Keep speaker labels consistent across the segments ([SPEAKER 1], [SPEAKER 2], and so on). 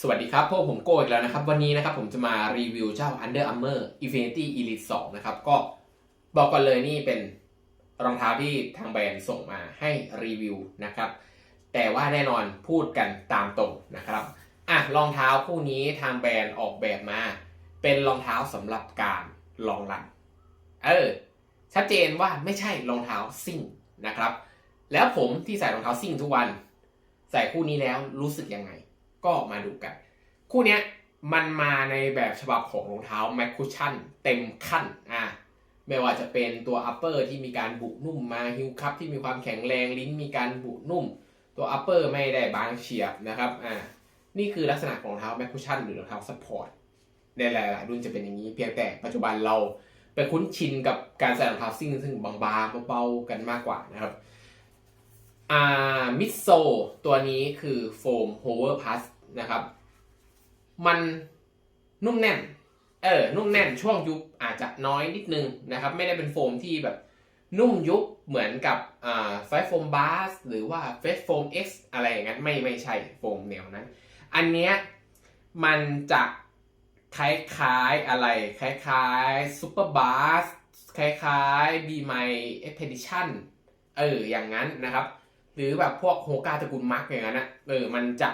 [SPEAKER 1] สวัสดีครับพวกผมโก้อีกแล้วนะครับ วันนี้นะครับผมจะมารีวิวเจ้า Under Armour Infinity Elite 2 นะครับ ก็บอกก่อนเลยนี่เป็นรองเท้าที่ทางแบรนด์ส่งมาให้รีวิวนะครับ แต่ว่าแน่นอนพูดกันตามตรงนะครับอะรองเท้าคู่นี้ทางแบรนด์ออกแบบมา เป็นรองเท้าสำหรับการลองรันเออชัดเจนว่าไม่ใช่รองเท้าซิ่งนะครับ แล้วผมที่ใส่รองเท้าซิ่งทุกวัน ใส่คู่นี้แล้วรู้สึกยังไง ก็มาดูกัน คู่เนี้ยมันมาในแบบฉบับของรองเท้าแมคคุชชั่นเต็มขั้นอะไม่ว่าจะเป็นตัวอัปเปอร์ที่มีการบุนุ่มมาฮิลคัพที่มีความแข็งแรงลิ้นมีการบุนุ่ม ตัวอัปเปอร์ไม่ได้บางเฉียบนะครับอ่านี่คือลักษณะของรองเท้าแมคคุชชั่นหรือรองเท้าซัพพอร์ตในหลายๆรุ่นจะเป็นอย่างนี้เพียงแต่ปัจจุบันเราไปคุ้นชินกับการใส่รองเท้าซิ่งซึ่งบางๆเบาๆกันมากกว่านะครับอ่ามิดโซตัวนี้คือโฟมโฮเวอร์พัส นะครับ มันนุ่มแน่น เออ นุ่มแน่นช่วงยุบอาจจะน้อยนิดนึงนะครับ ไม่ได้เป็นโฟมที่แบบนุ่มยุบเหมือนกับไฟโฟมบาสหรือว่าเฟสโฟม X อะไรอย่างนั้นไม่ไม่ใช่โฟมแนวนั้น อันเนี้ยมันจะคล้ายๆอะไร คล้ายๆซูเปอร์บาสคล้ายๆ Be My Expedition เอออย่างนั้นนะครับ หรือแบบพวกโฮกาตระกูลมาร์กอย่างนั้นอะเออมันจะ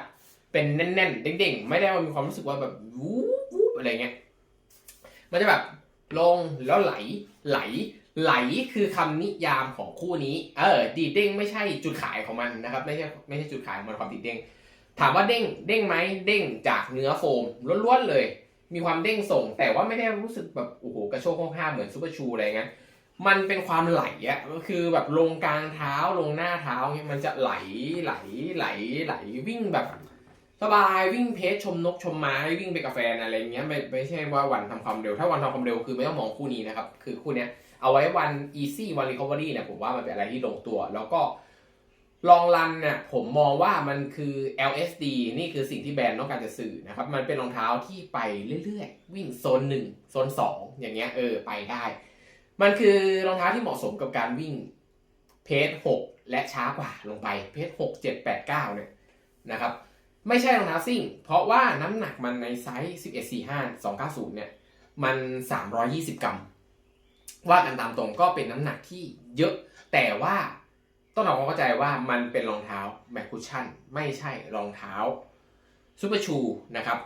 [SPEAKER 1] เป็นแน่นๆเด้งๆ ไม่ได้ว่ามีความรู้สึกว่าแบบวูบวูบอะไรเงี้ยมันจะแบบลงแล้วไหลไหล ไหลคือคำนิยามของคู่นี้ เออดีเด้งไม่ใช่จุดขายของมันนะครับไม่ใช่ไม่ใช่จุดขายของมันความดีเด้งถามว่าเด้งเด้งไหมเด้งจากเนื้อโฟมล้วนๆเลย มีความเด้งส่ง แต่ว่าไม่ได้รู้สึกแบบโอ้โหกระโชกห้องห้าเหมือนซูเปอร์ชูอะไรเงี้ยมันเป็นความไหลอะก็คือแบบลงกลางเท้าลงหน้าเท้าเนี่ยมันจะไหลไหลไหลไหลวิ่งแบบ สบายวิ่งเพจชมนกชมไม้วิ่งไปกับแฟนอะไรเงี้ยไม่ไม่ใช่ว่าวันทำความเร็ว ถ้าวันทำความเร็วคือไม่ต้องมองคู่นี้นะครับ คือคู่เนี้ยเอาไว้วัน easy วัน recovery เนี่ยผมว่ามันเป็นอะไรที่ลงตัว แล้วก็ลองรันเนี่ยผมมองว่ามันคือ LSD นี่คือสิ่งที่แบรนด์ต้องการจะสื่อนะครับ มันเป็นรองเท้าที่ไปเรื่อยๆ วิ่งโซนหนึ่งโซนสองอย่างเงี้ยเออไปได้ มันคือรองเท้าที่เหมาะสมกับการวิ่งเพจ6และช้ากว่าลงไปเพจ6 7 8 9เนี่ยนะครับ ไม่ใช่รองเท้าซิ่ง เพราะว่าน้ำหนักมันในไซส์ 11 45 290 เนี่ย มัน 320 กรัม ว่ากันตามตรงก็เป็นน้ำหนักที่เยอะ แต่ว่าต้องทำความเข้าใจว่ามันเป็นรองเท้าแมคคุชชั่น ไม่ใช่รองเท้าซูเปอร์ชูนะครับ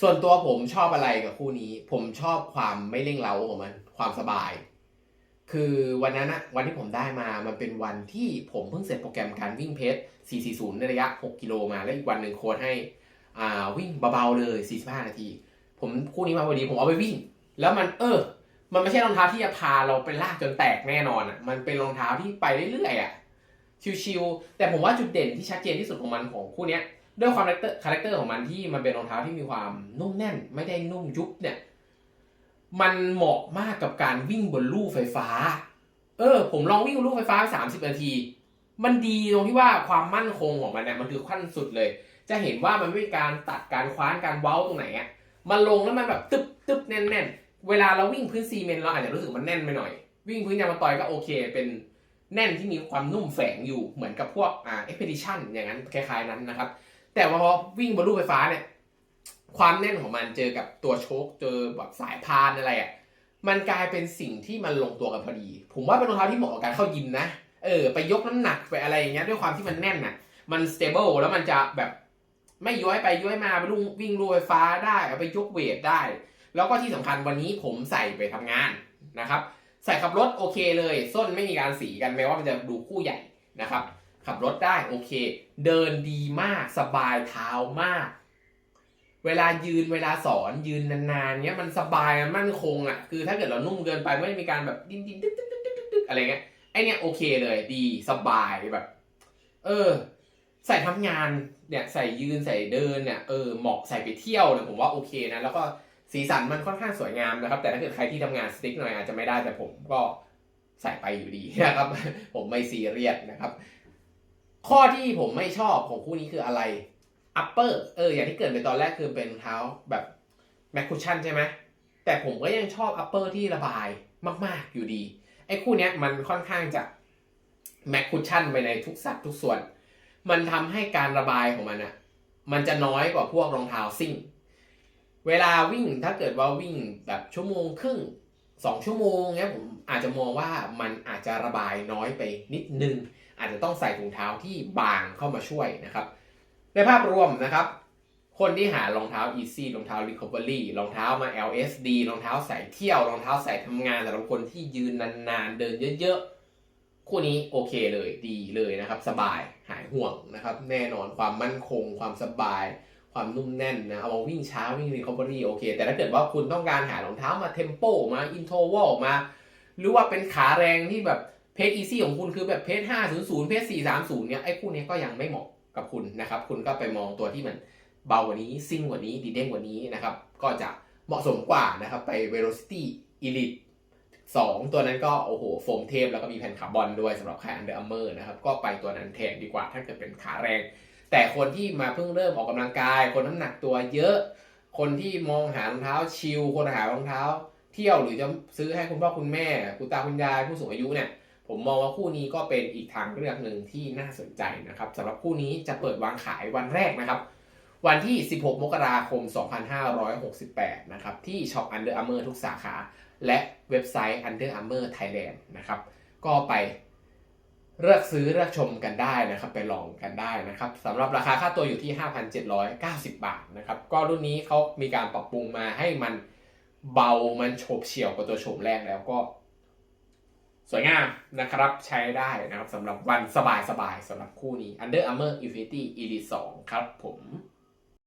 [SPEAKER 1] ส่วนตัวผมชอบอะไรกับคู่นี้ ผมชอบความไม่เร่งเร้าของมัน ความสบาย คือวันนั้นนะวันที่ผมได้มามันเป็นวันที่ผมเพิ่งเสร็จโปรแกรมการวิ่งเพจ440 ในระยะ 6 กิโลมา แล้วอีกวันหนึ่งโค้ดให้อ่าวิ่งเบาๆเลย 45 นาที ผมคู่นี้มาพอดีผมเอาไปวิ่ง แล้วมันเออ มันไม่ใช่รองเท้าที่จะพาเราไปลากจนแตกแน่นอนอะมันเป็นรองเท้าที่ไปเรื่อยๆอะชิวๆแต่ผมว่าจุดเด่นที่ชัดเจนที่สุดของมันของคู่นี้ด้วยความคาแรคเตอร์คาแรคเตอร์ของมันที่มันเป็นรองเท้าที่มีความนุ่มแน่น ไม่ได้นุ่มยุบเนี่ย มันเหมาะมากกับการวิ่งบนลู่ไฟฟ้า เออ ผมลองวิ่งบนลู่ไฟฟ้า 30 นาที มันดีตรงที่ว่าความมั่นคงของมันเนี่ยมันคือขั้นสุดเลย จะเห็นว่ามันไม่มีการตัดการคว้านการเว้าตรงไหนอะมันลงแล้วมันแบบตึบตึบแน่นแน่นเวลาเราวิ่งพื้นซีเมนต์เราอาจจะรู้สึกมันแน่นไปหน่อย วิ่งพื้นยางมะตอยก็โอเค เป็นแน่นที่มีความนุ่มแฝงอยู่เหมือนกับพวกอ่าเอ็กเพดิชันอย่างนั้นคล้ายๆนั้นนะครับ แต่พอวิ่งบนลู่ไฟฟ้าเนี่ย ความแน่นของมันเจอกับตัวโชคเจอแบบสายพานอะไรอะมันกลายเป็นสิ่งที่มันลงตัวกันพอดี ผมว่าเป็นรองเท้าที่เหมาะกับการเข้ายิมนะ เออ ไปยกน้ำหนักไปอะไรอย่างเงี้ยด้วยความที่มันแน่นน่ะ มันสเตเบิลแล้วมันจะแบบไม่ย้อยไปย้อยมาไปลุ่งวิ่งลู่ไฟฟ้าได้เอาไปยกเวทได้ แล้วก็ที่สำคัญวันนี้ผมใส่ไปทำงานนะครับ ใส่ขับรถโอเคเลย ส้นไม่มีการสีกันแม้ว่ามันจะดูคู่ใหญ่นะครับ ขับรถได้โอเค เดินดีมากสบายเท้ามาก เวลายืนเวลาสอนยืนนานๆเนี้ยมันสบายมันมั่นคงอะคือถ้าเกิดเรานุ่มเกินไปไม่มีการแบบดิ้นดิ้นดึกดึกดึกดึกดึกอะไรเงี้ยไอเนี้ยโอเคเลยดีสบายแบบ เออ ใส่ทำงานเนี่ยใส่ยืนใส่เดินเนี่ยเออเหมาะใส่ไปเที่ยวเนี่ยผมว่าโอเคนะแล้วก็สีสันมันค่อนข้างสวยงามนะครับ แต่ถ้าเกิดใครที่ทำงานสติ๊กหน่อยอาจจะไม่ได้แต่ผมก็ใส่ไปอยู่ดีนะครับ ผมไม่ซีเรียสนะครับ ข้อที่ผมไม่ชอบของคู่นี้คืออะไร upper เอออย่างที่เกิดไปตอนแรกคือเป็นเท้าแบบแมคคุชชั่นใช่ไหมแต่ผมก็ยังชอบ upper ที่ระบายมาก ๆ อยู่ดี ไอ้คู่เนี้ยมันค่อนข้างจะแมคคุชชั่นไปในทุกสัดทุกส่วน มันทำให้การระบายของมันอะมันจะน้อยกว่าพวกรองเท้าซิ่ง เวลาวิ่งถ้าเกิดว่าวิ่งแบบชั่วโมงครึ่งสองชั่วโมงเนี้ยผมอาจจะมองว่ามันอาจจะระบายน้อยไปนิดนึง อาจจะต้องใส่ถุงเท้าที่บางเข้ามาช่วยนะครับ ในภาพรวมนะครับ คนที่หารองเท้า Easy รองเท้า Recovery รองเท้ามา LSD รองเท้าใส่เที่ยวรองเท้าใส่ทำงานสำหรับคนที่ยืนนานๆ เดินเยอะๆ คู่นี้โอเคเลยดีเลยนะครับ สบายหายห่วงนะครับ แน่นอนความมั่นคง ความสบาย ความนุ่มแน่นนะ เอามาวิ่งช้าวิ่ง Recovery โอเค แต่ถ้าเกิดว่าคุณต้องการหารองเท้ามา Tempo มา Interval มา หรือว่าเป็นขาแรงที่แบบเพจ Easy ของคุณคือแบบเพจ500เพจ430เนี่ยไอ้คู่นี้ก็ยังไม่เหมาะ กับคุณนะครับ คุณก็ไปมองตัวที่มันเบากว่านี้ซิ่งกว่านี้ดีเด้งกว่านี้นะครับ ก็จะเหมาะสมกว่านะครับไป Velocity Elite 2 ตัวนั้นก็โอ้โหโฟมเทปแล้วก็มีแผ่นคาร์บอนด้วยสำหรับใคร Under Armour นะครับ ก็ไปตัวนั้นแทนดีกว่าถ้าเกิดเป็นขาแรง แต่คนที่มาเพิ่งเริ่มออกกำลังกาย คนน้ำหนักตัวเยอะ คนที่มองหารองเท้าชิลคนหารองเท้า เที่ยวหรือจะซื้อให้คุณพ่อคุณแม่ คุณตาคุณยายผู้สูงอายุเนี่ย ผมมองว่าคู่นี้ก็เป็นอีกทางเลือกหนึ่งที่น่าสนใจนะครับสำหรับคู่นี้จะเปิดวางขายวันแรกนะครับ วันที่ 16 มกราคม 2568 นะครับ ที่ช็อป Under Armour ทุกสาขา และเว็บไซต์ Under Armour Thailand นะครับ ก็ไปเลือกซื้อเลือกชมกันได้นะครับ ไปลองกันได้นะครับสำหรับราคาค่าตัวอยู่ที่ 5,790 บาทนะครับ ก็รุ่นนี้เขามีการปรับปรุงมาให้มันเบามันโฉบเฉี่ยวกว่าตัวโฉมแรกแล้วก็ สวยงามนะครับใช้ได้นะครับสำหรับวันสบายๆสำหรับคู่นี้ Under Armour Infinity Elite 2 ครับผม